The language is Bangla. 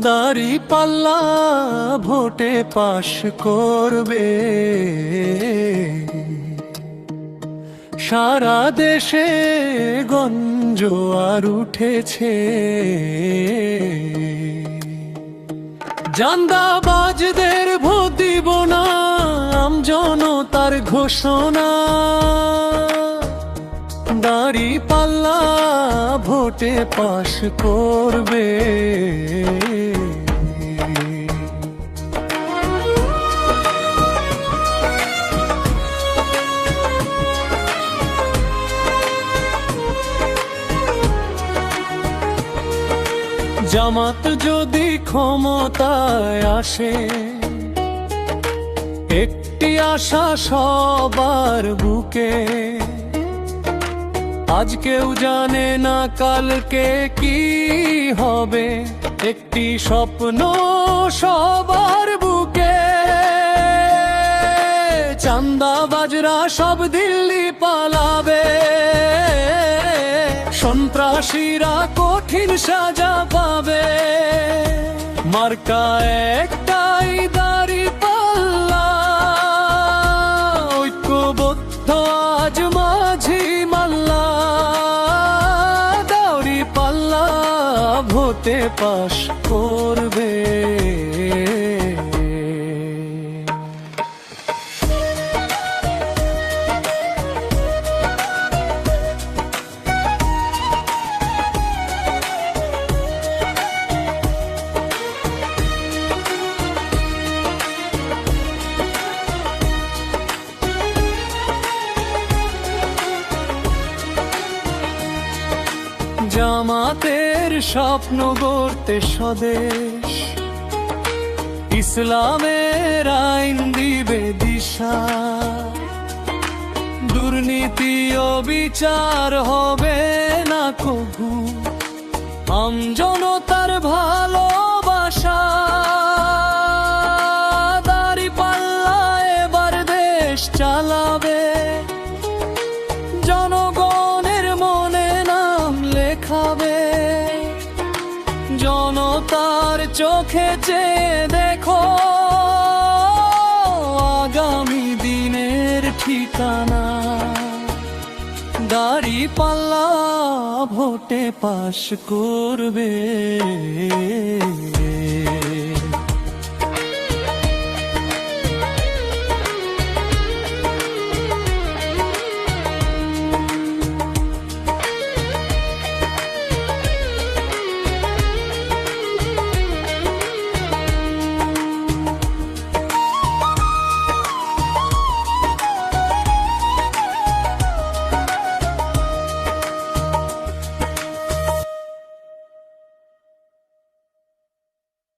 দাড়ি পাল্লা ভোটে পাশ করবে। সারা দেশে গঞ্জ আর উঠেছে। জান্দাবাজদের ভোট দিব না জনতার ঘোষণা। দাড়ি পাল্লা ভোটে পাশ করবে। জামাত যদি ক্ষমতায় আসে, একটি আশা সবার বুকে। আজ কেউ জানে না কালকে কি হবে, একটি স্বপ্ন সবার বুকে। চান্দা বাজরা সব দিল্লি সন্ত্রাসীরা কঠিন সাজা পাবে। মার্কা একটাই দাড়ি পাল্লা। ঐক্যবদ্ধ আজ মাঝি মাল্লা। দাড়ি পাল্লা ভোটে পাশ করবে। জামাতের স্বপ্ন গড়তে স্বদেশ। ইসলামের আইন দিবে দিশা। দুর্নীতি ও বিচার হবে না কভু আম জনতার ভালোবাসা জনতার চোখে চেয়ে দেখো আগামী দিনের ঠিকানা। দাড়ি পাল্লা ভোটে পাশ করবে।